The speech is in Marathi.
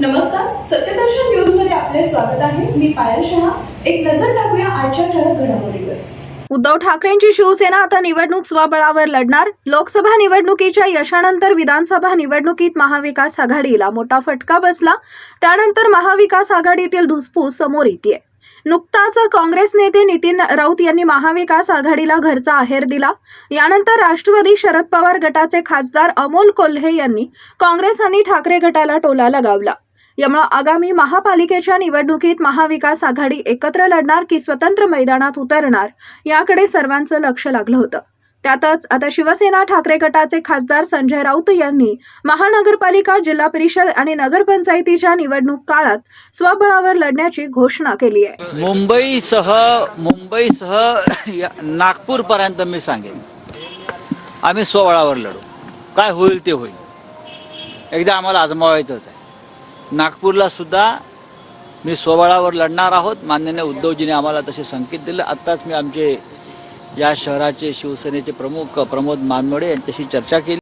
नमस्कार सत्यदर्शन न्यूजमध्ये आपले स्वागत आहे. मी पायल शहा. एक नजर टाकूया आजच्या ठळक घडामोडीवर. उद्धव ठाकरेंची शिवसेना आता निवडणूक स्वबळावर लढणार? लोकसभा निवडणुकीच्या यशानंतर विधानसभा निवडणुकीत महाविकास आघाडीला मोठा फटका बसला. त्यानंतर महाविकास आघाडीतील धुसफूस समोर येते नुकताच काँग्रेस नेते नितीन राऊत यांनी महाविकास आघाडीला घरचा आहेर दिला. यानंतर राष्ट्रवादी शरद पवार गटाचे खासदार अमोल कोल्हे यांनी काँग्रेस आणि ठाकरे गटाला टोला लगावला. यामुळे आगामी महापालिकेच्या निवडणुकीत महाविकास आघाडी एकत्र लढणार की स्वतंत्र मैदानात उतरणार याकडे सर्वांचं लक्ष लागलं होतं. त्यातच आता शिवसेना ठाकरे गटाचे खासदार संजय राऊत यांनी महानगरपालिका जिल्हा परिषद आणि नगरपंचायतीच्या निवडणूक काळात स्वबळावर लढण्याची घोषणा केली आहे. मुंबईसह मुंबईसह नागपूरपर्यंत मी सांगेन. आम्ही स्वबळावर लढू. काय होईल ते होईल. एकदा आम्हाला आजमावायचंच आहे. नागपूरला सुद्धा मी सोबाळावर लढणार आहोत. माननीय उद्धवजीने आम्हाला तसे संकेत दिले. आत्ताच मी आमचे या शहराचे शिवसेनेचे प्रमुख प्रमोद मानमोडे यांच्याशी चर्चा केली.